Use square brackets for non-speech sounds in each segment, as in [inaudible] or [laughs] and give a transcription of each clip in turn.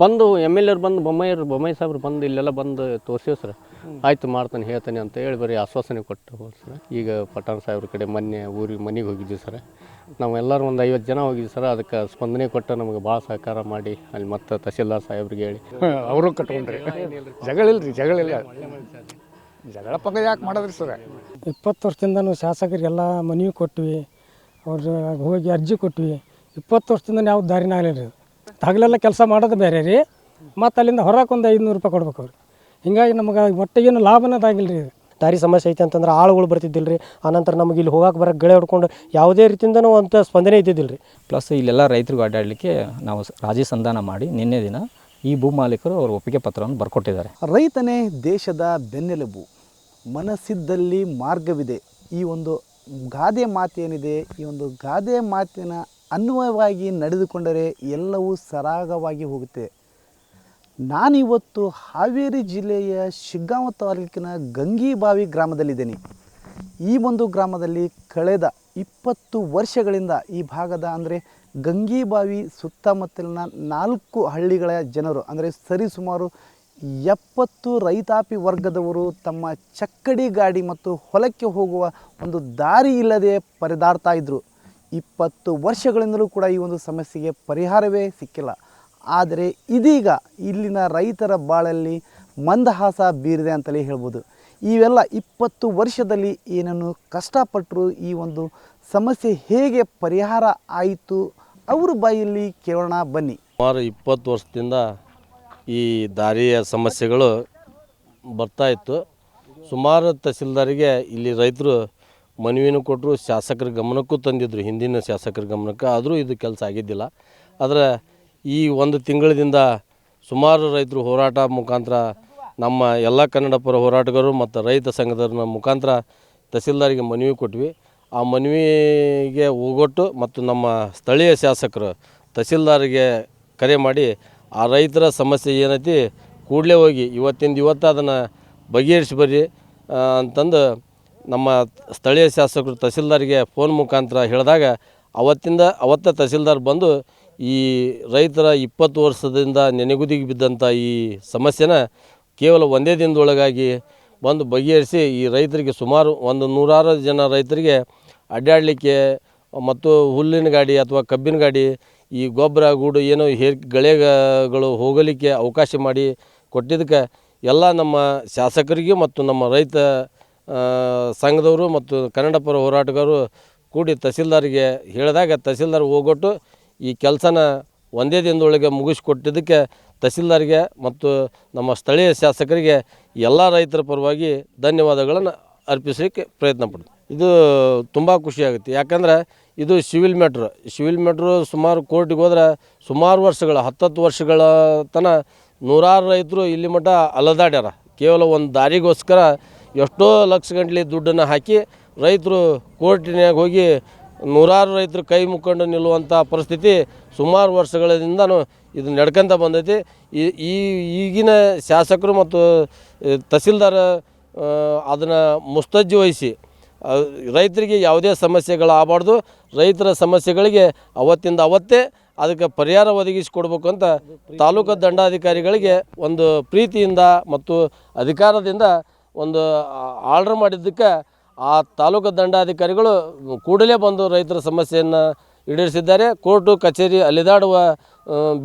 ಬಂದು M L ಎರು ಬಂದು ಬೊಮ್ಮಯ್ಯರು ಬೊಮ್ಮಯ್ಯ ಸಾಹೇಬ್ರು ಬಂದು ಇಲ್ಲೆಲ್ಲ ಬಂದು ತೋರ್ಸಿವ್ ಸರ್. ಆಯ್ತು ಮಾಡ್ತಾನೆ ಹೇಳ್ತಾನೆ ಅಂತ ಹೇಳಿ ಬರೀ ಆಶ್ವಾಸನೆ ಕೊಟ್ಟು ಹೋದ್ರು ಸರ್. ಈಗ ಪಠಾಣ ಸಾಹೇಬ್ರ ಕಡೆ ಮೊನ್ನೆ ಊರಿಗೆ ಮನೆಗೆ ಹೋಗಿದ್ವಿ ಸರ್. ನಾವೆಲ್ಲರೂ ಒಂದು ಐವತ್ತು ಜನ ಹೋಗಿದ್ವಿ ಸರ್. ಅದಕ್ಕೆ ಸ್ಪಂದನೆ ಕೊಟ್ಟು ನಮಗೆ ಭಾಳ ಸಹಕಾರ ಮಾಡಿ ಅಲ್ಲಿ ಮತ್ತೆ ತಹಸೀಲ್ದಾರ್ ಸಾಹೇಬ್ರಿಗೆ ಹೇಳಿ. [laughs] ಅವರು ಕಟ್ಕೊಂಡ್ರಿ. ಜಗಳ ಇಲ್ರಿ ಜಗಳ ಪಗ ಯಾಕೆ ಮಾಡೋದ್ರಿ ಸರ್? ಇಪ್ಪತ್ತು ವರ್ಷದಿಂದ ನಾವು ಶಾಸಕರಿಗೆಲ್ಲ ಮನವಿ ಕೊಟ್ವಿ. ಅವ್ರ ಹೋಗಿ ಅರ್ಜಿ ಕೊಟ್ವಿ. ಇಪ್ಪತ್ತು ವರ್ಷದಿಂದ ಯಾವ ದಾರಿನ ಆಗಲಿಲ್ಲ ರೀ ಹಗಲೆಲ್ಲ ಕೆಲಸ ಮಾಡೋದು ಬೇರೆ ರೀ. ಮತ್ತು ಅಲ್ಲಿಂದ ಹೊರಕ್ಕೆ ಒಂದು ಐದುನೂರು ರೂಪಾಯಿ ಕೊಡ್ಬೇಕು ಅವ್ರು. ಹಿಂಗಾಗಿ ನಮಗೆ ಒಟ್ಟಿಗೇನು ಲಾಭನದಾಗಿಲ್ಲ ರೀ ದಾರಿ ಸಮಸ್ಯೆ ಐತೆ ಅಂತಂದ್ರೆ ಆಳುಗಳು ಬರ್ತಿದ್ದಿಲ್ಲ ರೀ ಆನಂತರ ನಮಗೆ ಇಲ್ಲಿ ಹೋಗಕ್ಕೆ ಬರೋಕ್ಕೆ ಗೆಳೆ ಹೊಡ್ಕೊಂಡು ಯಾವುದೇ ರೀತಿಯಿಂದನೂ ಅಂತ ಸ್ಪಂದನೆ ಇದ್ದಿದ್ದಿಲ್ಲ ರೀ ಪ್ಲಸ್ ಇಲ್ಲೆಲ್ಲ ರೈತರಿಗೆ ಅಡ್ಡಾಡಲಿಕ್ಕೆ ನಾವು ಸ- ರಾಜಿ ಸಂಧಾನ ಮಾಡಿ ನಿನ್ನೆ ದಿನ ಈ ಭೂ ಮಾಲೀಕರು ಅವ್ರ ಒಪ್ಪಿಗೆ ಪತ್ರವನ್ನು ಬರ್ಕೊಟ್ಟಿದ್ದಾರೆ. ರೈತನೇ ದೇಶದ ಬೆನ್ನೆಲುಬು. ಮನಸ್ಸಿದ್ದಲ್ಲಿ ಮಾರ್ಗವಿದೆ. ಈ ಒಂದು ಗಾದೆ ಮಾತೇನಿದೆ ಈ ಒಂದು ಗಾದೆ ಮಾತಿನ ಅನ್ವಯವಾಗಿ ನಡೆದುಕೊಂಡರೆ ಎಲ್ಲವೂ ಸರಾಗವಾಗಿ ಹೋಗುತ್ತೆ. ನಾನಿವತ್ತು ಹಾವೇರಿ ಜಿಲ್ಲೆಯ ಶಿಗ್ಗಾಂವ ತಾಲೂಕಿನ ಗಂಗಿಬಾವಿ ಗ್ರಾಮದಲ್ಲಿದ್ದೇನೆ. ಈ ಒಂದು ಗ್ರಾಮದಲ್ಲಿ ಕಳೆದ ಇಪ್ಪತ್ತು ವರ್ಷಗಳಿಂದ ಈ ಭಾಗದ ಅಂದರೆ ಗಂಗಿಬಾವಿ ಸುತ್ತಮುತ್ತಲಿನ ನಾಲ್ಕು ಹಳ್ಳಿಗಳ ಜನರು ಅಂದರೆ ಸರಿಸುಮಾರು ಎಪ್ಪತ್ತು ರೈತಾಪಿ ವರ್ಗದವರು ತಮ್ಮ ಚಕ್ಕಡಿ ಗಾಡಿ ಮತ್ತು ಹೊಲಕ್ಕೆ ಹೋಗುವ ಒಂದು ದಾರಿ ಇಲ್ಲದೆ ಪರದಾಡ್ತಾ ಇದ್ದರು ಇಪ್ಪತ್ತು ವರ್ಷಗಳಿಂದಲೂ ಕೂಡ ಈ ಒಂದು ಸಮಸ್ಯೆಗೆ ಪರಿಹಾರವೇ ಸಿಕ್ಕಿಲ್ಲ. ಆದರೆ ಇದೀಗ ಇಲ್ಲಿನ ರೈತರ ಬಾಳಲ್ಲಿ ಮಂದಹಾಸ ಬೀರಿದೆ ಅಂತಲೇ ಹೇಳ್ಬೋದು. ಇವೆಲ್ಲ ಇಪ್ಪತ್ತು ವರ್ಷದಲ್ಲಿ ಏನನ್ನು ಕಷ್ಟಪಟ್ಟರು ಈ ಒಂದು ಸಮಸ್ಯೆ ಹೇಗೆ ಪರಿಹಾರ ಆಯಿತು ಅವರು ಬಾಯಲ್ಲಿ ಕೇಳೋಣ ಬನ್ನಿ. ಸುಮಾರು ಇಪ್ಪತ್ತು ವರ್ಷದಿಂದ ಈ ದಾರಿಯ ಸಮಸ್ಯೆಗಳು ಬರ್ತಾ ಇತ್ತು. ಸುಮಾರು ತಹಸೀಲ್ದಾರಿಗೆ ಇಲ್ಲಿ ರೈತರು ಮನವಿನೂ ಕೊಟ್ಟರು, ಶಾಸಕರ ಗಮನಕ್ಕೂ ತಂದಿದ್ದರು ಹಿಂದಿನ ಶಾಸಕರ ಗಮನಕ್ಕೆ. ಆದರೂ ಇದು ಕೆಲಸ ಆಗಿದ್ದಿಲ್ಲ. ಆದರೆ ಈ ಒಂದು ತಿಂಗಳಿಂದ ಸುಮಾರು ರೈತರು ಹೋರಾಟ ಮುಖಾಂತರ ನಮ್ಮ ಎಲ್ಲ ಕನ್ನಡ ಪರ ಹೋರಾಟಗಾರರು ಮತ್ತು ರೈತ ಸಂಘದವ್ರ ಮುಖಾಂತರ ತಹಸೀಲ್ದಾರಿಗೆ ಮನವಿ ಕೊಟ್ವಿ. ಆ ಮನವಿಗೆ ಹೋಗೊಟ್ಟು ಮತ್ತು ನಮ್ಮ ಸ್ಥಳೀಯ ಶಾಸಕರು ತಹಸೀಲ್ದಾರಿಗೆ ಕರೆ ಮಾಡಿ ಆ ರೈತರ ಸಮಸ್ಯೆ ಏನೈತಿ ಕೂಡಲೇ ಹೋಗಿ, ಇವತ್ತಿಂದ ಇವತ್ತು ಅದನ್ನು ಬಗೆಹರಿಸಿ ಬರ್ರಿ ಅಂತಂದು ನಮ್ಮ ಸ್ಥಳೀಯ ಶಾಸಕರು ತಹಸೀಲ್ದಾರ್ಗೆ ಫೋನ್ ಮುಖಾಂತರ ಹೇಳಿದಾಗ ಅವತ್ತಿಂದ ಅವತ್ತ ತಹಸೀಲ್ದಾರ್ ಬಂದು ಈ ರೈತರ ಇಪ್ಪತ್ತು ವರ್ಷದಿಂದ ನೆನೆಗುದಿಗೆ ಬಿದ್ದಂಥ ಈ ಸಮಸ್ಯೆನ ಕೇವಲ ಒಂದೇ ದಿನದೊಳಗಾಗಿ ಬಂದು ಬಗೆಹರಿಸಿ ಈ ರೈತರಿಗೆ ಸುಮಾರು ಒಂದು ನೂರಾರು ಜನ ರೈತರಿಗೆ ಅಡ್ಡಾಡಲಿಕ್ಕೆ ಮತ್ತು ಹುಲ್ಲಿನ ಗಾಡಿ ಅಥವಾ ಕಬ್ಬಿನ ಗಾಡಿ, ಈ ಗೊಬ್ಬರ, ಗೂಡು ಏನೋ ಹೇರ್ ಗಳೆಗಳು ಹೋಗಲಿಕ್ಕೆ ಅವಕಾಶ ಮಾಡಿ ಕೊಟ್ಟಿದ್ದಕ್ಕೆ ಎಲ್ಲ ನಮ್ಮ ಶಾಸಕರಿಗೆ ಮತ್ತು ನಮ್ಮ ರೈತ ಸಂಘದವರು ಮತ್ತು ಕನ್ನಡ ಪರ ಹೋರಾಟಗಾರರು ಕೂಡಿ ತಹಸೀಲ್ದಾರಿಗೆ ಹೇಳಿದಾಗ ತಹಸೀಲ್ದಾರ್ ಹೋಗೊಟ್ಟು ಈ ಕೆಲಸನ ಒಂದೇ ದಿನದೊಳಗೆ ಮುಗಿಸ್ಕೊಟ್ಟಿದ್ದಕ್ಕೆ ತಹಸೀಲ್ದಾರ್ಗೆ ಮತ್ತು ನಮ್ಮ ಸ್ಥಳೀಯ ಶಾಸಕರಿಗೆ ಎಲ್ಲ ರೈತರ ಪರವಾಗಿ ಧನ್ಯವಾದಗಳನ್ನು ಅರ್ಪಿಸಲಿಕ್ಕೆ ಪ್ರಯತ್ನ ಪಡ್ತೀವಿ. ಇದು ತುಂಬ ಖುಷಿಯಾಗುತ್ತೆ ಯಾಕಂದ್ರೆ ಇದು ಸಿವಿಲ್ ಮ್ಯಾಟ್ರ್. ಸಿವಿಲ್ ಮ್ಯಾಟ್ರು ಸುಮಾರು ಕೋರ್ಟಿಗೆ ಹೋದ್ರೆ ಸುಮಾರು ವರ್ಷಗಳ, ಹತ್ತತ್ತು ವರ್ಷಗಳ ತನ ನೂರಾರು ರೈತರು ಇಲ್ಲಿ ಮಟ್ಟ ಅಲದಾಡ್ಯಾರ. ಕೇವಲ ಒಂದು ದಾರಿಗೋಸ್ಕರ ಎಷ್ಟೋ ಲಕ್ಷ ಗಂಟ್ಲೆ ದುಡ್ಡನ್ನು ಹಾಕಿ ರೈತರು ಕೋರ್ಟಿನಾಗ ಹೋಗಿ ನೂರಾರು ರೈತರು ಕೈ ಮುಕ್ಕೊಂಡು ನಿಲ್ಲುವಂಥ ಪರಿಸ್ಥಿತಿ ಸುಮಾರು ವರ್ಷಗಳಿಂದನೂ ಇದು ನಡ್ಕೊಂತ ಬಂದೈತಿ. ಈ ಈಗಿನ ಶಾಸಕರು ಮತ್ತು ತಹಸೀಲ್ದಾರ್ ಅದನ್ನು ಮುಸ್ತಜ್ಜಿ ವಹಿಸಿ ರೈತರಿಗೆ ಯಾವುದೇ ಸಮಸ್ಯೆಗಳು ಆಗಬಾರ್ದು. ರೈತರ ಸಮಸ್ಯೆಗಳಿಗೆ ಅವತ್ತಿಂದ ಅವತ್ತೇ ಅದಕ್ಕೆ ಪರಿಹಾರ ಒದಗಿಸಿಕೊಡ್ಬೇಕು ಅಂತ ತಾಲೂಕು ದಂಡಾಧಿಕಾರಿಗಳಿಗೆ ಒಂದು ಪ್ರೀತಿಯಿಂದ ಮತ್ತು ಅಧಿಕಾರದಿಂದ ಒಂದು ಆರ್ಡ್ರ್ ಮಾಡಿದ್ದಕ್ಕೆ ಆ ತಾಲೂಕು ದಂಡಾಧಿಕಾರಿಗಳು ಕೂಡಲೇ ಬಂದು ರೈತರ ಸಮಸ್ಯೆಯನ್ನು ಈಡೇರಿಸಿದ್ದಾರೆ. ಕೋರ್ಟು, ಕಚೇರಿ ಅಲೆದಾಡುವ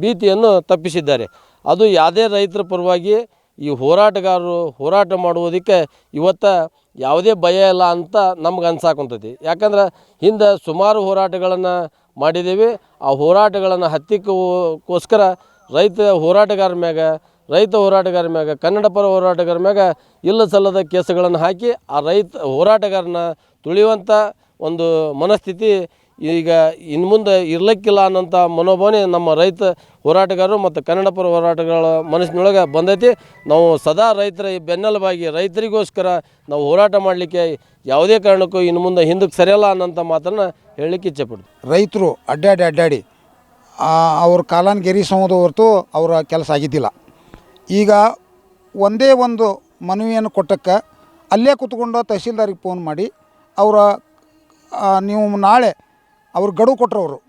ಭೀತಿಯನ್ನು ತಪ್ಪಿಸಿದ್ದಾರೆ. ಅದು ಯಾವುದೇ ರೈತರ ಪರವಾಗಿ ಈ ಹೋರಾಟಗಾರರು ಹೋರಾಟ ಮಾಡುವುದಕ್ಕೆ ಇವತ್ತು ಯಾವುದೇ ಭಯ ಇಲ್ಲ ಅಂತ ನಮ್ಗೆ ಅನ್ಸಾಕೊಂತೈತಿ. ಯಾಕಂದ್ರೆ ಹಿಂದೆ ಸುಮಾರು ಹೋರಾಟಗಳನ್ನು ಮಾಡಿದ್ದೀವಿ. ಆ ಹೋರಾಟಗಳನ್ನು ಹತ್ತಿಕ್ಕೋಸ್ಕರ ರೈತ ಹೋರಾಟಗಾರ ಮ್ಯಾಗ ರೈತ ಹೋರಾಟಗಾರ ಮ್ಯಾಗ ಕನ್ನಡ ಪರ ಹೋರಾಟಗಾರ ಮ್ಯಾಗ ಇಲ್ಲ ಸಲ್ಲದ ಕೇಸುಗಳನ್ನು ಹಾಕಿ ಆ ರೈತ ಹೋರಾಟಗಾರನ ತುಳಿಯುವಂಥ ಒಂದು ಮನಸ್ಥಿತಿ ಈಗ ಇನ್ನು ಮುಂದೆ ಇರ್ಲಿಕ್ಕಿಲ್ಲ ಅನ್ನೋಂಥ ಮನೋಭಾವನೆ ನಮ್ಮ ರೈತ ಹೋರಾಟಗಾರರು ಮತ್ತು ಕನ್ನಡ ಪರ ಹೋರಾಟಗಳ ಮನಸ್ಸಿನೊಳಗೆ ಬಂದೈತಿ. ನಾವು ಸದಾ ರೈತರ ಬೆನ್ನೆಲುಬಾಗಿ ರೈತರಿಗೋಸ್ಕರ ನಾವು ಹೋರಾಟ ಮಾಡಲಿಕ್ಕೆ ಯಾವುದೇ ಕಾರಣಕ್ಕೂ ಇನ್ನು ಮುಂದೆ ಹಿಂದಕ್ಕೆ ಸರಿಯಲ್ಲ ಅನ್ನೋಂಥ ಮಾತನ್ನು ಹೇಳಲಿಕ್ಕೆ ಇಚ್ಛೆಪಡ್ತೀನಿ ರೈತರು ಅಡ್ಡಾಡಿ ಅಡ್ಡಾಡಿ ಅವ್ರ ಕಾಲನ ಗೆರಿಸೋದು ಹೊರತು ಅವರ ಕೆಲಸ ಆಗಿದ್ದಿಲ್ಲ. ಈಗ ಒಂದೇ ಒಂದು ಮನವಿಯನ್ನು ಕೊಟ್ಟಕ್ಕೆ ಅಲ್ಲೇ ಕೂತ್ಕೊಂಡು ತಹಸೀಲ್ದಾರಿಗೆ ಫೋನ್ ಮಾಡಿ ಅವರ ನೀವು ನಾಳೆ ಅವ್ರು ಗಡುವು ಕೊಟ್ಟರು ಅವರು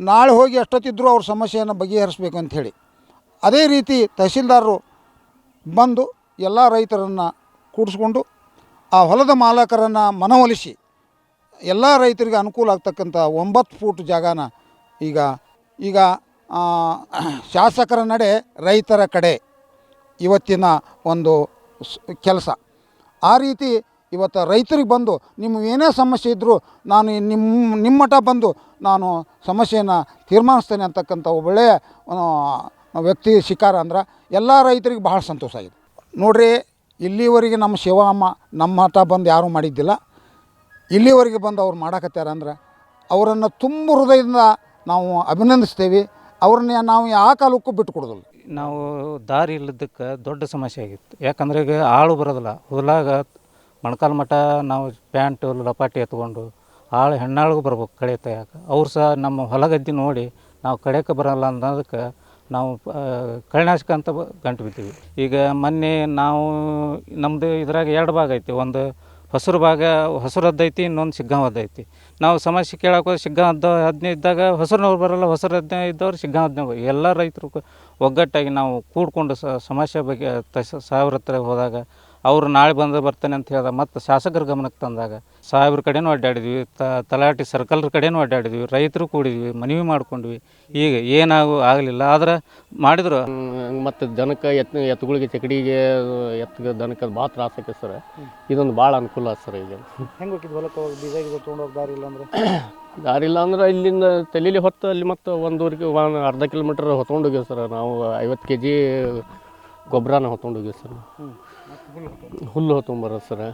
ನಾಳೆ ಹೋಗಿ ಎಷ್ಟೊತ್ತಿದ್ದರೂ ಅವ್ರ ಸಮಸ್ಯೆಯನ್ನು ಬಗೆಹರಿಸ್ಬೇಕು ಅಂಥೇಳಿ ಅದೇ ರೀತಿ ತಹಸೀಲ್ದಾರರು ಬಂದು ಎಲ್ಲ ರೈತರನ್ನು ಕೂಡಿಸ್ಕೊಂಡು ಆ ಹೊಲದ ಮಾಲಕರನ್ನು ಮನವೊಲಿಸಿ ಎಲ್ಲ ರೈತರಿಗೆ ಅನುಕೂಲ ಆಗ್ತಕ್ಕಂಥ ಒಂಬತ್ತು ಫೂಟ್ ಜಾಗನ ಈಗ ಈಗ ಶಾಸಕರ ನಡೆ ರೈತರ ಕಡೆ. ಇವತ್ತಿನ ಒಂದು ಕೆಲಸ. ಆ ರೀತಿ ಇವತ್ತು ರೈತರಿಗೆ ಬಂದು ನಿಮ್ಮ ಏನೇ ಸಮಸ್ಯೆ ಇದ್ದರೂ ನಾನು ನಿಮ್ಮ ನಿಮ್ಮ ಮಠ ಬಂದು ನಾನು ಸಮಸ್ಯೆಯನ್ನು ತೀರ್ಮಾನಿಸ್ತೇನೆ ಅಂತಕ್ಕಂಥ ಒಳ್ಳೆಯ ವ್ಯಕ್ತಿ ಶಿಕಾರ ಅಂದ್ರೆ ಎಲ್ಲ ರೈತರಿಗೆ ಬಹಳ ಸಂತೋಷ ಆಗಿದೆ. ನೋಡ್ರಿ, ಇಲ್ಲಿವರೆಗೆ ನಮ್ಮ ಶಿವಮ್ಮ ನಮ್ಮ ಮಠ ಬಂದು ಯಾರೂ ಮಾಡಿದ್ದಿಲ್ಲ. ಇಲ್ಲಿವರೆಗೆ ಬಂದು ಅವ್ರು ಮಾಡಕತ್ತಾರ ಅಂದ್ರೆ ಅವರನ್ನು ತುಂಬ ಹೃದಯದಿಂದ ನಾವು ಅಭಿನಂದಿಸ್ತೇವೆ. ಅವ್ರನ್ನ ನಾವು ಯಾವ ಕಾಲಕ್ಕೂ ಬಿಟ್ಟು ಕೊಡೋದಿಲ್ಲ. ನಾವು ದಾರಿ ಇಲ್ಲದಕ್ಕೆ ದೊಡ್ಡ ಸಮಸ್ಯೆ ಆಗಿತ್ತು. ಯಾಕಂದ್ರೆ ಈಗ ಆಳು ಬರೋದಿಲ್ಲ. ಹೊಲಾಗ ಮೊಣಕಾಲು ಮಠ ನಾವು ಪ್ಯಾಂಟು, ಲಪಾಟಿ ಎತ್ಕೊಂಡು ಆಳು ಹೆಣ್ಣಾಳಿಗೂ ಬರ್ಬೇಕು ಕಳೆ ತೆಗ್ಯಾಕ ಅವ್ರು ಸಹ ನಮ್ಮ ಹೊಲ ಗದ್ದೆ ನೋಡಿ ನಾವು ಕಳೆಯಕ್ಕೆ ಬರೋಲ್ಲ ಅನ್ನೋದಕ್ಕೆ ನಾವು ಕಳೆನಾಶಕ ಅಂತ ಗಂಟು ಬಿದ್ದೀವಿ ಈಗ ಮೊನ್ನೆ ನಾವು ನಮ್ಮದು ಇದ್ರಾಗ ಎರಡು ಭಾಗ ಐತಿ. ಒಂದು ಹೊಸರು ಭಾಗ, ಹಸಿರು ಐತಿ, ಇನ್ನೊಂದು ಸಿಗ್ಗಾಂ ಐತಿ. ನಾವು ಸಮಸ್ಯೆ ಕೇಳಕ್ಕೆ ಹೋದ್ರೆ ಶಿಗ್ಗಾಂವದ್ದು ಹದಿನೈದು ಇದ್ದಾಗ ಹೊಸರ್ನವ್ರು ಬರಲ್ಲ, ಹೊಸರು ಹದಿನೈದು ಇದ್ದವ್ರು ಶಿಗ್ಗಾಂವದ್ನವ್ರು ಎಲ್ಲ ರೈತರು ಒಗ್ಗಟ್ಟಾಗಿ ನಾವು ಕೂಡ್ಕೊಂಡು ಸಮಸ್ಯೆ ಬಗ್ಗೆ, ತ ಹತ್ರ ಹೋದಾಗ ಅವರು ನಾಳೆ ಬಂದು ಬರ್ತಾನೆ ಅಂತ ಹೇಳ್ದ. ಮತ್ತು ಶಾಸಕರ ಗಮನಕ್ಕೆ ತಂದಾಗ ಸಾಹೇಬ್ರ ಕಡೆನೂ ಅಡ್ಡಾಡಿದ್ವಿ ತ ತಲಾಟಿ ಸರ್ಕಲ್ರ ಕಡೆನೂ ಅಡ್ಡಾಡಿದ್ವಿ ರೈತರು ಕೂಡಿದ್ವಿ ಮನವಿ ಮಾಡ್ಕೊಂಡ್ವಿ. ಈಗ ಏನಾಗು ಆಗಲಿಲ್ಲ. ಆದ್ರೆ ಮಾಡಿದ್ರು. ಮತ್ತು ದನಕ್ಕೆ ಎತ್ ಎತ್ತುಗಳಿಗೆ ಚಕಡಿಗೆ ಎತ್ತು ದನಕ್ಕೆ ಭಾಳ ತ್ರಾಸ ಆಕೈತೆ ಸರ್. ಇದೊಂದು ಭಾಳ ಅನುಕೂಲ ಸರ್ ಈಗ. ಹೆಂಗೆ ಹೋಗಿದ್ದು ಹೊಲಕ್ಕೆ ಹೋಗಿ ಬೀಜ ಗೀಜ ತೊಗೊಂಡೋಗಿ ದಾರಿ ಇಲ್ಲ ಅಂದ್ರೆ? [coughs] ದಾರಿ ಇಲ್ಲ ಅಂದ್ರೆ ಇಲ್ಲಿಂದ ತಲೀಲಿ ಹೊತ್ತು ಅಲ್ಲಿ ಮತ್ತು ಒಂದೂರಿಗೆ ಒಂದು ಅರ್ಧ ಕಿಲೋಮೀಟ್ರ್ ಹೊತ್ಕೊಂಡು ಹೋಗಿವಿ ಸರ್. ನಾವು ಐವತ್ತು ಕೆ ಜಿ ಗೊಬ್ಬರನ ಹೊತ್ಕೊಂಡು ಹೋಗಿವಿ ಸರ್. ಹುಲ್ಲು ಹೊತ್ಕೊಂಬರೋದು ಸರ್.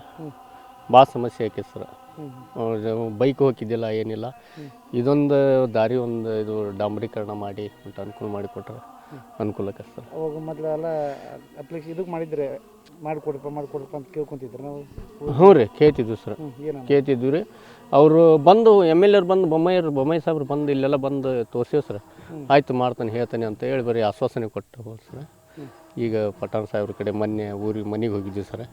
ಭಾಳ ಸಮಸ್ಯೆ ಆಕೆ ಸರ್. ಬೈಕ್ ಹೋಗಿದ್ದಿಲ್ಲ ಏನಿಲ್ಲ. ಇದೊಂದು ದಾರಿ ಒಂದು ಇದು ಡಾಂಬರೀಕರಣ ಮಾಡಿ ಅಂತ ಅನುಕೂಲ ಮಾಡಿಕೊಟ್ರೆ ಅನುಕೂಲ ಆಕೈತೆ ಸರ್. ಅವಾಗ ಮೊದಲು ಎಲ್ಲ ಅಪ್ಲಿಕೇಶನ್ ಇದಕ್ಕೆ ಮಾಡಿದ್ರೆ ಮಾಡಿಕೊಡ್ರಪ್ಪ ಮಾಡಿಕೊಡ್ರಪ್ಪ ಅಂತ ಕೇಳ್ಕೊಂತಿದ್ರು ನಾವು? ಹ್ಞೂ ರೀ ಕೇಳ್ತಿದ್ವಿ ಸರ್. ಕೇಳ್ತಿದ್ವಿ ರೀ. ಅವರು ಬಂದು ಎಂ ಎಲ್ ಎರು ಬಂದು ಬೊಮ್ಮಯ್ಯರು ಬೊಮ್ಮಾಯಿ ಸಾಹೇಬ್ರು ಬಂದು ಇಲ್ಲೆಲ್ಲ ಬಂದು ತೋರ್ಸಿವ್ ಸರ್. ಆಯ್ತು ಮಾಡ್ತಾನೆ ಹೇಳ್ತಾನೆ ಅಂತ ಹೇಳಿ ಬರೀ ಆಶ್ವಾಸನೆ ಕೊಟ್ಟು ಸರ್. ಈಗ ಪಠಾಣ್ ಸಾಹೇಬ್ರ ಕಡೆ ಮೊನ್ನೆ ಊರಿಗೆ ಮನೆಗೆ ಹೋಗಿದ್ವಿ ಸರ್.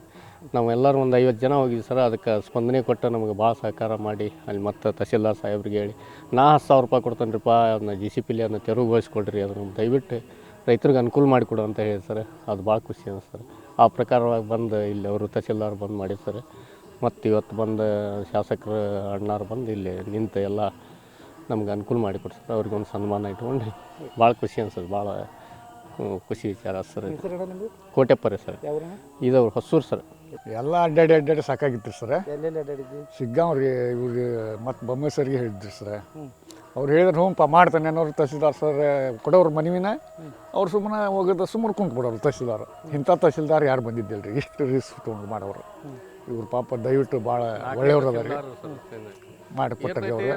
ನಾವೆಲ್ಲರೂ ಒಂದು ಐವತ್ತು ಜನ ಹೋಗಿದ್ವಿ ಸರ್. ಅದಕ್ಕೆ ಸ್ಪಂದನೆ ಕೊಟ್ಟು ನಮಗೆ ಭಾಳ ಸಹಕಾರ ಮಾಡಿ, ಅಲ್ಲಿ ಮತ್ತೆ ತಹಸೀಲ್ದಾರ್ ಸಾಹೇಬ್ರಿಗೆ ಹೇಳಿ, ನಾ ಹತ್ತು ಸಾವಿರ ರೂಪಾಯಿ ಕೊಡ್ತೇನೆ ರೀಪ್ಪ ಅದನ್ನ ಜಿ ಸಿ ಪಿಲಿ ಅದನ್ನ ತೆರವುಗೊಳಿಸ್ಕೊಡ್ರಿ, ಅದನ್ನು ದಯವಿಟ್ಟು ರೈತರಿಗೆ ಅನುಕೂಲ ಮಾಡಿಕೊಡು ಅಂತ ಹೇಳಿ ಸರ್. ಅದು ಭಾಳ ಖುಷಿ ಅನಿಸ್ತು ಸರ್. ಆ ಪ್ರಕಾರವಾಗಿ ಬಂದು ಇಲ್ಲಿ ಅವರು ತಹಸೀಲ್ದಾರ್ ಬಂದು ಮಾಡಿ ಸರ್. ಮತ್ತು ಇವತ್ತು ಬಂದು ಶಾಸಕರು, ಅಣ್ಣಾರು ಬಂದು ಇಲ್ಲಿ ನಿಂತು ಎಲ್ಲ ನಮ್ಗೆ ಅನುಕೂಲ ಮಾಡಿಕೊಡ್ರಿ ಸರ್. ಅವ್ರಿಗೆ ಒಂದು ಸನ್ಮಾನ ಇಟ್ಕೊಂಡು ಭಾಳ ಖುಷಿ ಅನ್ಸತ್ತೆ, ಭಾಳ ಖುಷಿ ವಿಚಾರ ಸರ್ ಇದು. ನಿಮ್ಮದು ಕೋಟೆಪ್ಪರೆ ಸರ್ ಇದು ಹೊಸೂರು ಸರ್. ಎಲ್ಲ ಅಡ್ಡಾಡಿ ಅಡ್ಡಾಡಿ ಸಾಕಾಗಿತ್ತು ಸರ್. ಎಲ್ಲೆಲ್ಲಿ ಅಡ್ಡಾಡಿದ್ವಿ ಸಿಗ್ಗಾವ್ರಿ ಇವ್ರಿಗೆ ಮತ್ತು ಬೊಮ್ಮೇಶ್ವರಿಗೆ ಹೇಳಿದ್ರು ಸರ್. ಅವ್ರು ಹೇಳಿದ್ರೆ ಹ್ಞೂಪ್ಪ ಮಾಡ್ತಾನೆ. ಅನ್ನೋರು ತಹಸೀಲ್ದಾರ್ ಸರ್ ಕೊಡೋರು ಮನವಿನ ಅವ್ರು ಸುಮ್ಮನೆ ಹೋಗಿದ್ದ ಸುಮ್ಮನೆ ಕುಂತು ಬಿಡೋರು ತಹಸೀಲ್ದಾರ್ ಇಂಥ ತಹಸೀಲ್ದಾರ್ ಯಾರು ಬಂದಿದ್ದಿಲ್ಲ ರೀ ಇಷ್ಟು ರಿಸ್ಕ್ ತೊಗೊಂಡು ಮಾಡೋರು. ಇವ್ರು ಪಾಪ ದಯವಿಟ್ಟು ಭಾಳ ಒಳ್ಳೆಯವ್ರು ಮಾಡಿ ರೀ ಮಾಡಿಕೊಟ್ಟಾರೆ ಅವರು.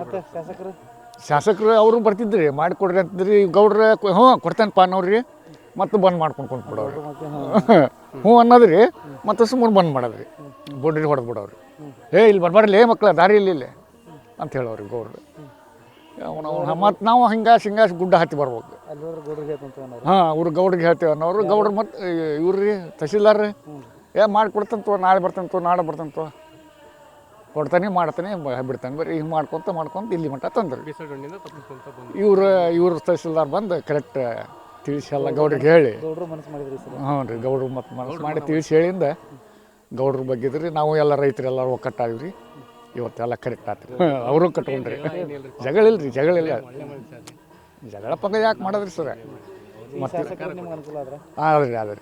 ಮತ್ತೆ ಶಾಸಕರು? ಶಾಸಕರು ಅವರು ಬರ್ತಿದ್ರಿ ಮಾಡಿಕೊಡ್ರಿ ಅಂತಂದ್ರಿ ಗೌಡ್ರ ಹ್ಞೂ ಕೊಡ್ತೇನಪ್ಪ ಅನ್ನೋರಿ ಮತ್ತೆ ಬಂದ್ ಮಾಡ್ಕೊಂಡು ಕೊಂಡು ಬಿಡೋರು [laughs] ಹ್ಞೂ ಅನ್ನೋದ್ರಿ ಮತ್ತೆ ಸುಮ್ಮನೆ ಬಂದ್ ಮಾಡೋದ್ರಿ. ಬೊಡ್ರಿ ಹೊಡೆದು ಬಿಡೋರು ಏ ಇಲ್ಲಿ ಬರಬಾರಲ್ಲ ಏ ಮಕ್ಳು ದಾರಿ ಇಲ್ಲ ಇಲ್ಲಿ ಅಂತ ಹೇಳೋರು ಗೌಡ್ರು. ಮತ್ತು ನಾವು ಹಿಂಗಾಸಿ ಹಿಂಗಾಸಿ ಗುಡ್ಡ ಹತ್ತಿ ಬರ್ಬೋದು ಹಾಂ ಅವ್ರು ಗೌಡ್ರಿಗೆ ಹೇಳ್ತೇವೆ ಅನ್ನೋರು. ಗೌಡ್ರು ಮತ್ತು ಇವ್ರಿ ತಹಸೀಲ್ದಾರ್ರಿ ಏ ಏ ಮಾಡಿಕೊಡ್ತಂತೋ ನಾಳೆ ಬರ್ತಂತೋ ನಾಳೆ ಬರ್ತಂತೋ ಕೊಡ್ತಾನೆ ಮಾಡ್ತಾನೆ ಬಿಡ್ತಾನೆ ಬರೀ ಹಿಂಗೆ ಮಾಡ್ಕೊತ ಮಾಡ್ಕೊಂತ ಇಲ್ಲಿ ಮಟ್ಟ ತಂದರು ಇವ್ರು ಇವ್ರ ತಹಸೀಲ್ದಾರ್ ಬಂದು ಕರೆಕ್ಟ್ ತಿಳಿಸಿ ಎಲ್ಲ ಗೌಡ್ರಿಗೆ ಹೇಳಿ ಹ್ಞೂ ರೀ ಗೌಡ್ರು ಮತ್ತು ಮನಸ್ಸು ಮಾಡಿ ತಿಳಿಸಿ ಹೇಳಿಂದ ಗೌಡ್ರ ಬಗ್ಗೆ ಇದ್ರಿ ನಾವು ಎಲ್ಲ ರೈತರು ಎಲ್ಲರೂ ಒಕ್ಕಟ್ಟಾಗಿವ್ರಿ ಇವತ್ತೆಲ್ಲ ಕರೆಕ್ಟ್ ಆತ್ರಿ ಅವರು ಕಟ್ಕೊಂಡ್ರಿ ಜಗಳ ರೀ ಜಗಳ ಇಲ್ಲ ಜಗಳ ಪಗ ಯಾಕೆ ಮಾಡಿದ್ರಿ ಸರ್ ಮತ್ತೆ ಆದ್ರಿ ಆದ್ರಿ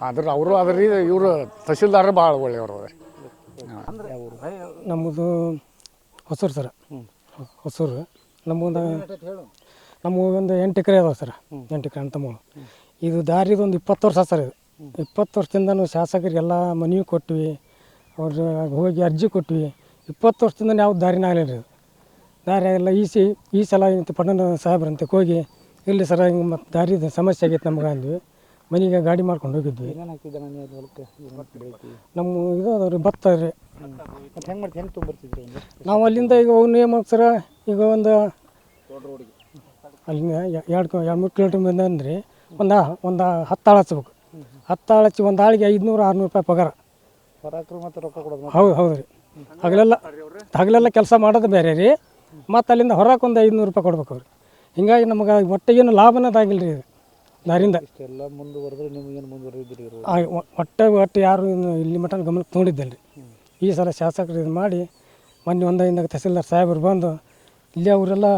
ಆದ್ರೆ ಅವರು ಅದ್ರಿ ಇವರು ತಹಸೀಲ್ದಾರ ಭಾಳ ಒಳ್ಳೆಯವರು ಅದ್ರಿ ನಮ್ಮದು ಹೊಸೂರು ಸರ್. ಹೊಸೂರು. ನಮ್ಮೊಂದು ನಮ್ಮ ಒಂದು ಎಂಟು ಎಕರೆ ಅದಾವೆ ಸರ್. ಎಂಟು ಎಕರೆ ಅಂತ ಇದು ದಾರಿದು ಒಂದು ಇಪ್ಪತ್ತು ವರ್ಷ ಸರ್ ಇದು. ಇಪ್ಪತ್ತು ವರ್ಷದಿಂದ ನಾವು ಶಾಸಕರಿಗೆಲ್ಲ ಮನವಿ ಕೊಟ್ವಿ. ಅವ್ರು ಹೋಗಿ ಅರ್ಜಿ ಕೊಟ್ವಿ. ಇಪ್ಪತ್ತು ವರ್ಷದಿಂದ ಯಾವ ದಾರಿನ ಆಗಲಿಲ್ಲ ರೀ ದಾರಿ ಎಲ್ಲ ಈ ಸಿ ಈ ಸಲ ಇಂಥ ಪಟ್ಟಣ ಸಾಹೇಬ್ರಂತೆ ಹೋಗಿ, ಇಲ್ಲಿ ಸರ ಹಿಂಗೆ ಮತ್ತು ದಾರಿದು ಸಮಸ್ಯೆ ಆಗೈತೆ ನಮ್ಗೆ ಅಂದ್ವಿ. ಮನೆಗೆ ಗಾಡಿ ಮಾಡ್ಕೊಂಡು ಹೋಗಿದ್ವಿ. ಏನೇನು ಹೊಲಕ್ಕೆ? ನಮ್ಮ ಇದು ಅದಾವ್ರಿ ಭತ್ತ ರೀ ಮತ್ತೆ ಹೆಂಗೆ ಮಾಡ್ತೀವಿ ಹೆಂಗೆ ತೊಗೊಂಬರ್ತಿದ್ರಿ ಒಂದು ನಾವು ಅಲ್ಲಿಂದ ಈಗ ಅವ್ನು ಏನು ಮಾಡ್ತಾರ ಈಗ ಒಂದು ಅಲ್ಲಿಂದ ಎ- ಎರಡು ಎರಡು ಮೂರು ಕಿಲೋಮೀಟ್ರ್ ಮುಂದೆ ಅಂದ್ರೆ ಒಂದು ಒಂದು ಹತ್ತು ಆಳು ಹಚ್ಬೇಕು. ಹತ್ತು ಆಳು ಹಚ್ಚಿ ಒಂದು ಆಳಿಗೆ ಐದುನೂರು ಆರುನೂರು ರೂಪಾಯಿ ಪಗಾರ. ಹೊರಕ್ರು ಮತ್ತು ರೊಕ್ಕ ಕೊಡೋದು ಹೌದು ಹೌದು ರೀ ಹಗಲೆಲ್ಲ ಹಗಲೆಲ್ಲ ಕೆಲಸ ಮಾಡೋದು ಬೇರೆ ರೀ. ಮತ್ತು ಅಲ್ಲಿಂದ ಹೊರಕ್ಕೆ ಒಂದು ಐದುನೂರು ರೂಪಾಯಿ ಕೊಡ್ಬೇಕು ಅವ್ರು. ಹೀಗಾಗಿ ನಮಗೆ ಒಟ್ಟು ಏನು ಲಾಭನೇ ಅದಾಗಿಲ್ಲ ರೀ ಇದು. ದಾರಿಂದ ಎಲ್ಲ ಮುಂದುವರೆದ್ರೆ ನಿಮಗೇನು ಮುಂದುವರೆದಿರಿ ಒಟ್ಟೆ ಒಟ್ಟು ಯಾರು ಇನ್ನು ಇಲ್ಲಿ ಮಟ್ಟ ಗಮನಕ್ಕೆ ತೊಗೊಂಡಿದ್ದಿಲ್ಲ ರೀ ಈ ಸಲ ಶಾಸಕರು ಇದು ಮಾಡಿ ಮೊನ್ನೆ ಒಂದೈದಾಗ ತಹಸೀಲ್ದಾರ್ ಸಾಹೇಬರು ಬಂದು ಇಲ್ಲಿ ಅವರೆಲ್ಲ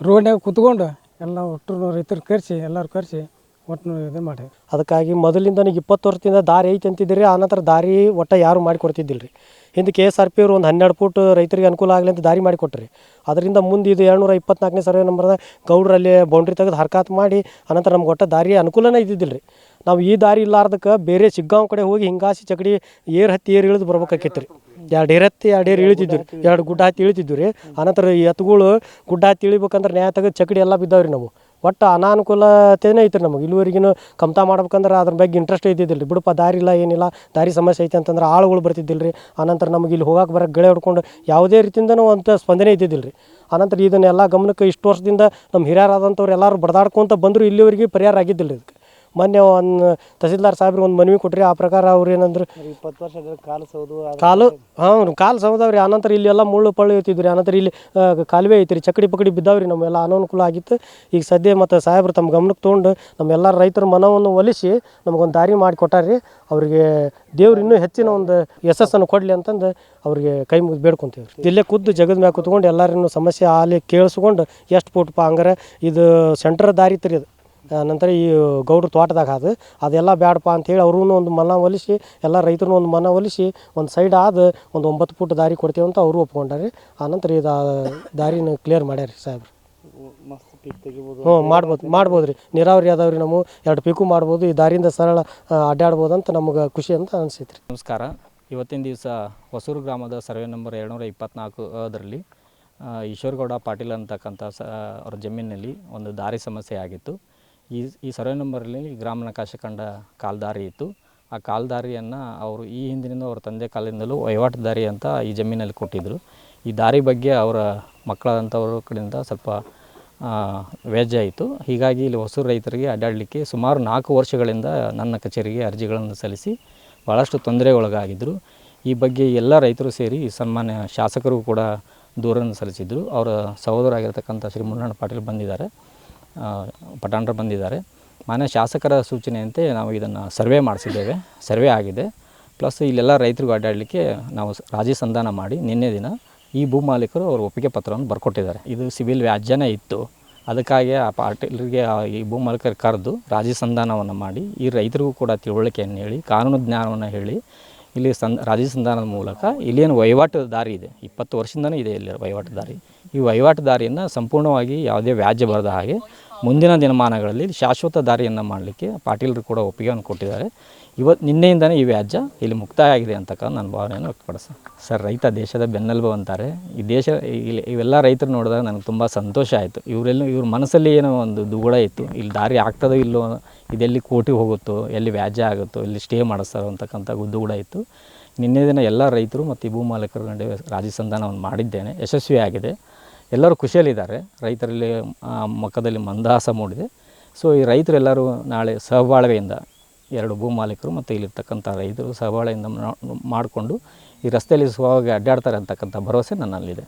ರೋಡ್ನಾಗ ಕೂತ್ಕೊಂಡು ಎಲ್ಲ ಒಟ್ಟು ರೈತರು ಕರೆಸಿ ಎಲ್ಲರೂ ಕರೆಸಿ ಒಟ್ಟು ಇದು ಮಾಡಿ ಅದಕ್ಕಾಗಿ ಮೊದಲಿಂದ ನನಗೆ ಇಪ್ಪತ್ತು ವರ್ಷದಿಂದ ದಾರಿ ಐತೆ ಅಂತಿದ್ದೀರಿ ಆನಂತರ ದಾರಿ ಒಟ್ಟ ಯಾರು ಮಾಡಿಕೊಡ್ತಿದ್ದಿಲ್ಲ ರೀ ಹಿಂದೆ ಕೆ ಎಸ್ ಆರ್ ಪಿ ಅವರು ಒಂದು ಹನ್ನೆರಡು ಫೂಟ್ ರೈತರಿಗೆ ಅನುಕೂಲ ಆಗಲಿ ಅಂತ ದಾರಿ ಮಾಡಿಕೊಟ್ರಿ ಅದರಿಂದ ಮುಂದೆ ಇದು ಎರಡುನೂರ ಇಪ್ಪತ್ನಾಲ್ಕನೇ ಸರ್ವೆ ನಂಬರ್ದ ಗೌಡ್ರಲ್ಲಿ ಬೌಂಡ್ರಿ ತೆಗೆದು ಹರ್ಕಾತ್ ಮಾಡಿ ಅನಂತರ ನಮ್ಗೆ ಒಟ್ಟ ದಾರಿ ಅನುಕೂಲನೇ ಇದ್ದಿದ್ದಿಲ್ಲ ರೀ ನಾವು ಈ ದಾರಿ ಇಲ್ಲಾರ್ದಕ್ಕೆ ಬೇರೆ ಸಿಗ್ಗಾಂವ್ ಕಡೆ ಹೋಗಿ ಹಿಂಗಾಸಿ ಚಕಡಿ ಏರ್ ಹತ್ತಿ ಏರ್ ಇಳಿದು ಬರ್ಬೇಕಾಕಿತ್ತು ರೀ ಎರಡು ಇರತ್ತಿ ಎರಡು ಏರ್ ಇಳಿತಿದ್ವಿ ಎರಡು ಗುಡ್ಡ ಹತ್ತಿ ಇಳಿತಿದ್ವಿ ರೀ ಆನಂತರ ಈ ಎತ್ತುಗಳು ಗುಡ್ಡ ಹತ್ತಿ ಇಳಿಬೇಕಂದ್ರೆ ನ್ಯಾಯ ತೆಗೆದು ಚಕಡಿ ಎಲ್ಲ ಬಿದ್ದಾವ್ರಿ ನಾವು. ಒಟ್ಟು ಅನಾನುಕೂಲತೆನೇ ಐತ್ರಿ ನಮಗೆ. ಇಲ್ಲಿವರೆಗಿನ ಕಮ್ತಾ ಮಾಡ್ಬೇಕಂದ್ರೆ ಅದ್ರ ಬಗ್ಗೆ ಇಂಟ್ರೆಸ್ಟ್ ಇದ್ದಿದ್ದಿಲ್ಲ ರೀ ಬಿಡಪ್ಪ, ದಾರಿ ಇಲ್ಲ, ಏನಿಲ್ಲ, ದಾರಿ ಸಮಸ್ಯೆ ಐತೆ ಅಂತಂದ್ರೆ ಆಳುಗಳು ಬರ್ತಿದ್ದಿಲ್ಲ ರೀ ಆನಂತರ ನಮಗೆ ಇಲ್ಲಿ ಹೋಗಕ್ಕೆ ಬರೋಕ್ಕೆ ಗೆಳೆ ಹೊಡ್ಕೊಂಡು ಯಾವುದೇ ರೀತಿಯಿಂದನೂ ಅಂತ ಸ್ಪಂದನೆ ಇದ್ದಿದ್ದಿಲ್ಲ ರೀ ಆನಂತರ ಇದನ್ನೆಲ್ಲ ಗಮನಕ್ಕೆ ಇಷ್ಟು ವರ್ಷದಿಂದ ನಮ್ಮ ಹಿರಿಯರಾದಂಥವ್ರು ಎಲ್ಲರೂ ಬಡ್ದಾಡ್ಕೊತ ಬಂದರೂ ಇಲ್ಲಿವರೆಗೆ ಪರಿಹಾರ ಆಗಿದ್ದಿಲ್ಲ ಇದಕ್ಕೆ. ಮೊನ್ನೆ ಒಂದು ತಹಸೀಲ್ದಾರ್ ಸಾಹೇಬ್ರಿಗೆ ಒಂದು ಮನವಿ ಕೊಟ್ರಿ ಆ ಪ್ರಕಾರ ಅವ್ರು ಏನಂದ್ರು ಇಪ್ಪತ್ತು ವರ್ಷ ಕಾಲು ಸೌದು ಕಾಲು ಹಾಂ ಕಾಲು ಸೌದವ್ರಿ ಆನಂತರ ಇಲ್ಲಿ ಇಲ್ಲೆಲ್ಲ ಮುಳ್ಳು ಪಳ್ಳು ಐತಿದ್ರಿ ಆನಂತರ ಇಲ್ಲಿ ಕಾಲುವೆ ಐತ್ರಿ ಚಕಡಿ ಪಕಡಿ ಬಿದ್ದಾವ್ರಿ ನಮ್ಮೆಲ್ಲ ಅನಾನುಕೂಲ ಆಗಿತ್ತು. ಈಗ ಸದ್ಯ ಮತ್ತು ಸಾಹೇಬ್ರು ತಮ್ಮ ಗಮನಕ್ಕೆ ತೊಗೊಂಡು ನಮ್ಮೆಲ್ಲ ರೈತರ ಮನವನ್ನು ಒಲಿಸಿ ನಮಗೊಂದು ದಾರಿ ಮಾಡಿ ಕೊಟ್ಟಾರ್ರಿ. ಅವರಿಗೆ ದೇವ್ರು ಇನ್ನೂ ಹೆಚ್ಚಿನ ಒಂದು ಯಶಸ್ಸನ್ನು ಕೊಡಲಿ ಅಂತಂದು ಅವ್ರಿಗೆ ಕೈ ಮುಗಿದು ಬೇಡ್ಕೊಂತೀವಿ ಇಲ್ಲೇ ಖುದ್ದು ಜಗದ ಮ್ಯಾಗ ಕೂತ್ಕೊಂಡು ಎಲ್ಲರನ್ನು ಸಮಸ್ಯೆ ಆಲಿ ಕೇಳಿಸ್ಕೊಂಡು ಎಷ್ಟು ಫೂಟ್ಪ ಹಂಗಾರೆ ಇದು ಸೆಂಟ್ರ್ ದಾರಿ ಆ, ನಂತರ ಈ ಗೌಡ್ರ ತೋಟದಾಗ ಅದು ಅದೆಲ್ಲ ಬ್ಯಾಡಪ್ಪ ಅಂಥೇಳಿ ಅವ್ರೂ ಒಂದು ಮನ ಒಲಿಸಿ ಎಲ್ಲ ರೈತರು ಒಂದು ಮನ ಒಲಿಸಿ ಒಂದು ಸೈಡ್ ಆದ ಒಂದು ಒಂಬತ್ತು ಫುಟ್ ದಾರಿ ಕೊಡ್ತೀವಿ ಅಂತ ಅವರು ಒಪ್ಕೊಂಡಾರಿ. ಆನಂತರ ಇದು ಆ ದಾರಿನ ಕ್ಲಿಯರ್ ಮಾಡ್ಯಾರ ರೀ ಸಾಹೇಬ್ರು. ಹ್ಞೂ ಮಾಡ್ಬೋದು ಮಾಡ್ಬೋದು ರೀ ನೀರಾವರಿ ಅದಾವ ರೀ ನಾವು ಎರಡು ಪೀಕು ಮಾಡ್ಬೋದು ಈ ದಾರಿಯಿಂದ ಸರಳ ಆ, ಅಡ್ಡಾಡ್ಬೋದು ಅಂತ ನಮ್ಗೆ ಖುಷಿ ಅಂತ ಅನಿಸೈತೆ ರೀ ನಮಸ್ಕಾರ. ಇವತ್ತಿನ ದಿವಸ ಹೊಸೂರು ಗ್ರಾಮದ ಸರ್ವೆ ನಂಬರ್ ಎರಡುನೂರ ಇಪ್ಪತ್ನಾಲ್ಕು ಅದರಲ್ಲಿ ಈಶ್ವರಗೌಡ ಪಾಟೀಲ್ ಅಂತಕ್ಕಂಥ ಸ ಅವ್ರ ಜಮೀನಿನಲ್ಲಿ ಒಂದು ದಾರಿ ಸಮಸ್ಯೆ ಆಗಿತ್ತು. ಈ ಈ ಸರ್ವೆ ನಂಬರಲ್ಲಿ ಗ್ರಾಮ ನಕಾಶ ಕಂಡ ಕಾಲ್ದಾರಿ ಇತ್ತು. ಆ ಕಾಲ್ದಾರಿಯನ್ನು ಅವರು ಈ ಹಿಂದಿನಿಂದ ಅವ್ರ ತಂದೆ ಕಾಲದಿಂದಲೂ ವಹಿವಾಟು ದಾರಿ ಅಂತ ಈ ಜಮೀನಲ್ಲಿ ಕೊಟ್ಟಿದ್ದರು ಈ ದಾರಿ ಬಗ್ಗೆ ಅವರ ಮಕ್ಕಳಾದಂಥವ್ರ ಕಡೆಯಿಂದ ಸ್ವಲ್ಪ ವ್ಯಾಜ್ಯ ಆಯಿತು. ಹೀಗಾಗಿ ಇಲ್ಲಿ ಹೊಸೂರು ರೈತರಿಗೆ ಅಡ್ಡಾಡಲಿಕ್ಕೆ ಸುಮಾರು ನಾಲ್ಕು ವರ್ಷಗಳಿಂದ ನನ್ನ ಕಚೇರಿಗೆ ಅರ್ಜಿಗಳನ್ನು ಸಲ್ಲಿಸಿ ಭಾಳಷ್ಟು ತೊಂದರೆಗೊಳಗಾಗಿದ್ದರು ಈ ಬಗ್ಗೆ ಎಲ್ಲ ರೈತರು ಸೇರಿ ಸನ್ಮಾನ್ಯ ಶಾಸಕರು ಕೂಡ ದೂರನ್ನು ಸಲ್ಲಿಸಿದರು. ಅವರ ಸಹೋದರಾಗಿರ್ತಕ್ಕಂಥ ಶ್ರೀ ಮುನ್ನಣ್ಣ ಪಾಟೀಲ್ ಬಂದಿದ್ದಾರೆ. ಪಟಾಣ್ರು ಬಂದಿದ್ದಾರೆ. ಮಾನ್ಯ ಶಾಸಕರ ಸೂಚನೆಯಂತೆ ನಾವು ಇದನ್ನು ಸರ್ವೆ ಮಾಡಿಸಿದ್ದೇವೆ. ಸರ್ವೆ ಆಗಿದೆ. ಪ್ಲಸ್ ಇಲ್ಲೆಲ್ಲ ರೈತರಿಗೂ ಅಡ್ಡಾಡಲಿಕ್ಕೆ ನಾವು ರಾಜಿ ಸಂಧಾನ ಮಾಡಿ ನಿನ್ನೆ ದಿನ ಈ ಭೂ ಮಾಲೀಕರು ಅವರು ಒಪ್ಪಿಗೆ ಪತ್ರವನ್ನು ಬರ್ಕೊಟ್ಟಿದ್ದಾರೆ. ಇದು ಸಿವಿಲ್ ವ್ಯಾಜ್ಯನೇ ಇತ್ತು. ಅದಕ್ಕಾಗಿ ಆ ಪಾಟೀಲರಿಗೆ ಈ ಭೂ ಮಾಲೀಕರು ಕರೆದು ರಾಜಿ ಸಂಧಾನವನ್ನು ಮಾಡಿ ಈ ರೈತರಿಗೂ ಕೂಡ ತಿಳುವಳಿಕೆಯನ್ನು ಹೇಳಿ, ಕಾನೂನು ಜ್ಞಾನವನ್ನು ಹೇಳಿ ಇಲ್ಲಿ ಸಂ ರಾಜಿ ಸಂಧಾನದ ಮೂಲಕ ಇಲ್ಲೇನು ವಹಿವಾಟು ದಾರಿ ಇದೆ. ಇಪ್ಪತ್ತು ವರ್ಷದಿಂದಲೂ ಇದೆ ಇಲ್ಲಿ ವಹಿವಾಟು ದಾರಿ. ಈ ವಹಿವಾಟು ದಾರಿಯನ್ನು ಸಂಪೂರ್ಣವಾಗಿ ಯಾವುದೇ ವ್ಯಾಜ್ಯ ಬರದ ಹಾಗೆ ಮುಂದಿನ ದಿನಮಾನಗಳಲ್ಲಿ ಶಾಶ್ವತ ದಾರಿಯನ್ನು ಮಾಡಲಿಕ್ಕೆ ಪಾಟೀಲರು ಕೂಡ ಒಪ್ಪಿಗೆಯನ್ನು ಕೊಟ್ಟಿದ್ದಾರೆ. ಇವತ್ತು ನಿನ್ನೆಯಿಂದನೇ ಈ ವ್ಯಾಜ್ಯ ಇಲ್ಲಿ ಮುಕ್ತಾಯ ಆಗಿದೆ ಅಂತಕ್ಕ ನನ್ನ ಭಾವನೆಯನ್ನು ವ್ಯಕ್ತಪಡಿಸ್ತೇನೆ ಸರ್, ರೈತ ದೇಶದ ಬೆನ್ನೆಲುಬು ಅಂತಾರೆ ಈ ದೇಶ, ಇಲ್ಲಿ ಇವೆಲ್ಲ ರೈತರು ನೋಡಿದಾಗ ನನಗೆ ತುಂಬ ಸಂತೋಷ ಆಯಿತು. ಇವರೆಲ್ಲ, ಇವ್ರ ಮನಸ್ಸಲ್ಲಿ ಏನೋ ಒಂದು ದುಗುಡ ಇತ್ತು. ಇಲ್ಲಿ ದಾರಿ ಆಗ್ತದೋ ಇಲ್ಲೋ ಇದೆಲ್ಲಿ ಕೋಟಿ ಹೋಗುತ್ತೋ, ಎಲ್ಲಿ ವ್ಯಾಜ್ಯ ಆಗುತ್ತೋ, ಎಲ್ಲಿ ಸ್ಟೇ ಮಾಡಿಸ್ತಾರೋ ಅಂತಕ್ಕಂಥ ದುಗುಡ ಇತ್ತು. ನಿನ್ನೆ ದಿನ ಎಲ್ಲ ರೈತರು ಮತ್ತು ಈ ಭೂ ಮಾಲೀಕರ ನಡುವೆ ರಾಜಿ ಸಂಧಾನವನ್ನು ಮಾಡಿದ್ದೇನೆ. ಯಶಸ್ವಿಯಾಗಿದೆ. ಎಲ್ಲರೂ ಖುಷಿಯಲ್ಲಿದ್ದಾರೆ. ರೈತರಲ್ಲಿ ಮುಖದಲ್ಲಿ ಮಂದಹಾಸ ಮೂಡಿದೆ. ಸೊ ಈ ರೈತರೆಲ್ಲರೂ ನಾಳೆ ಸಹಬಾಳ್ವೆಯಿಂದ ಎರಡು ಭೂ ಮಾಲೀಕರು ಮತ್ತು ಇಲ್ಲಿರ್ತಕ್ಕಂಥ ರೈತರು ಸಹಬಾಳ್ವೆಯಿಂದ ಮಾಡಿಕೊಂಡು ಈ ರಸ್ತೆಯಲ್ಲಿ ಸುಲಭವಾಗಿ ಅಡ್ಡಾಡ್ತಾರೆ ಅಂತಕ್ಕಂಥ ಭರವಸೆ ನನ್ನಲ್ಲಿದೆ.